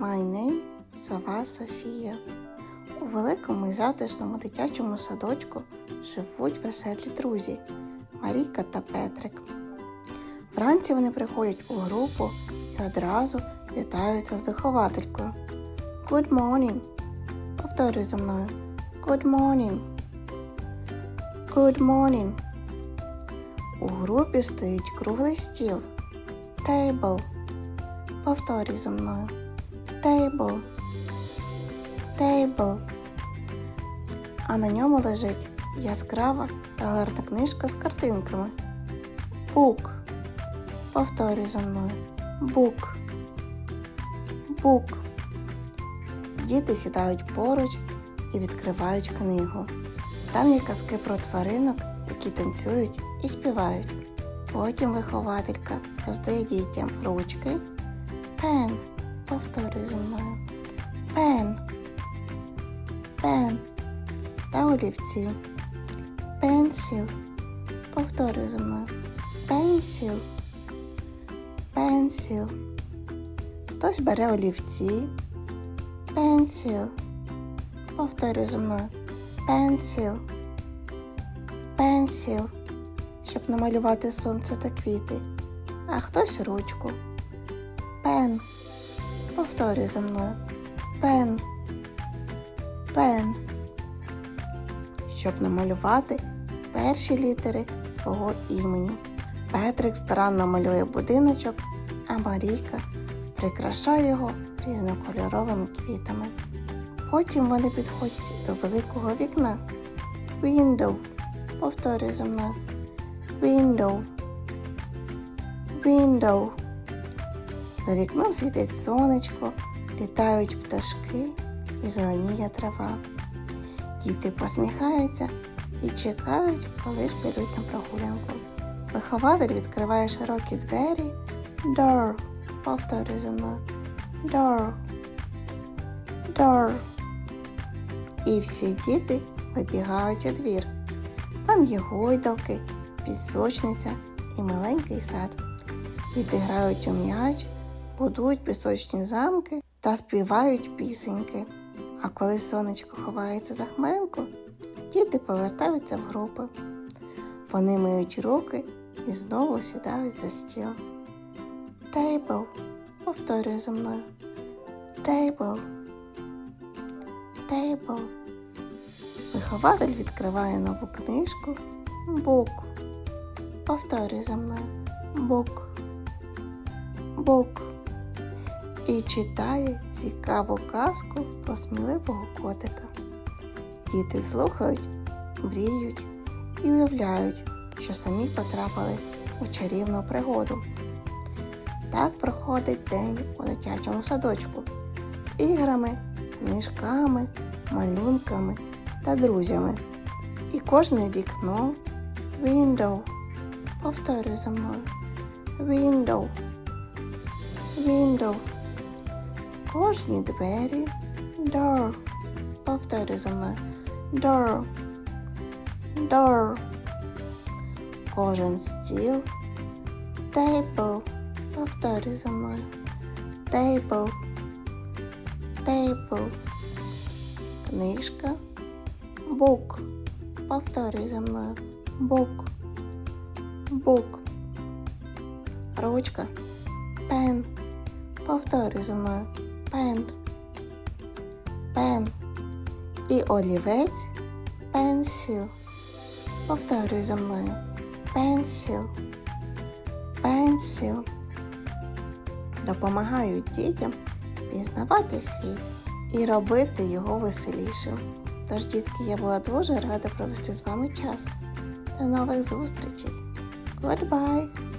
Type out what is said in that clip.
My name Сова Софія. У великому і затишному дитячому садочку живуть веселі друзі Марійка та Петрик. Вранці вони приходять у групу і одразу вітаються з вихователькою. Good morning. Повторюй за мною. Good morning. Good morning. У групі стоїть круглий стіл. Table. Повторюй за мною. Table. Table. А на ньому лежить яскрава та гарна книжка з картинками. Book. Повторюй за мною. Book. Book. Діти сідають поруч і відкривають книгу. Там є казки про тваринок, які танцюють і співають. Потім вихователька роздає дітям ручки. Пен. Повторюй за мною. Пен. Пен. Та олівці. Пенсіл. Повторюй за мною. Пенсіл. Пенсіл. Хтось бере олівці. Пенсіл. Повторюй за мною. Пенсіл. Пенсіл. Щоб намалювати сонце та квіти. А хтось ручку. Пен. Повторюй за мною. Пен. Пен. Щоб намалювати перші літери свого імені. Петрик старанно малює будиночок, а Марійка прикрашає його різнокольоровими квітами. Потім вони підходять до великого вікна. Window. Повторюй за мною. Window. Window. За вікном світить сонечко, літають пташки і зеленіє трава. Діти посміхаються і чекають, коли ж підуть на прогулянку. Вихователь відкриває широкі двері. Door. Повторюй за мною. Door. Door. І всі діти вибігають у двір. Там є гойдалки, пісочниця і маленький сад. Діти грають у м'яч, будують пісочні замки та співають пісеньки. А коли сонечко ховається за хмаринку, діти повертаються в групи. Вони миють руки і знову сідають за стіл. Тейбл. Повторюй за мною. Тейбл. Тейбл. Вихователь відкриває нову книжку. Бук. Повторюй за мною. Бук. Бук. І читає цікаву казку про сміливого котика. Діти слухають, мріють і уявляють, що самі потрапили у чарівну пригоду. Так проходить день у дитячому садочку з іграми, книжками, малюнками та друзями. І кожне вікно window. Повторюй за мною. Window. Window. Кожні двері door. Повторюй за мною. Door. Door. Кожен стіл table. Повторюй за мною. Table. Table. Книжка. Book. Повторюй за мною. Book. Book. Ручка. Pen. Повторюй за мною. Pen. Pen. І олівець. Pencil. Повторюй за мною. Pencil. Pencil. Допомагають дітям пізнавати світ і робити його веселішим. Тож, дітки, я була дуже рада провести з вами час. До нових зустрічей. Goodbye!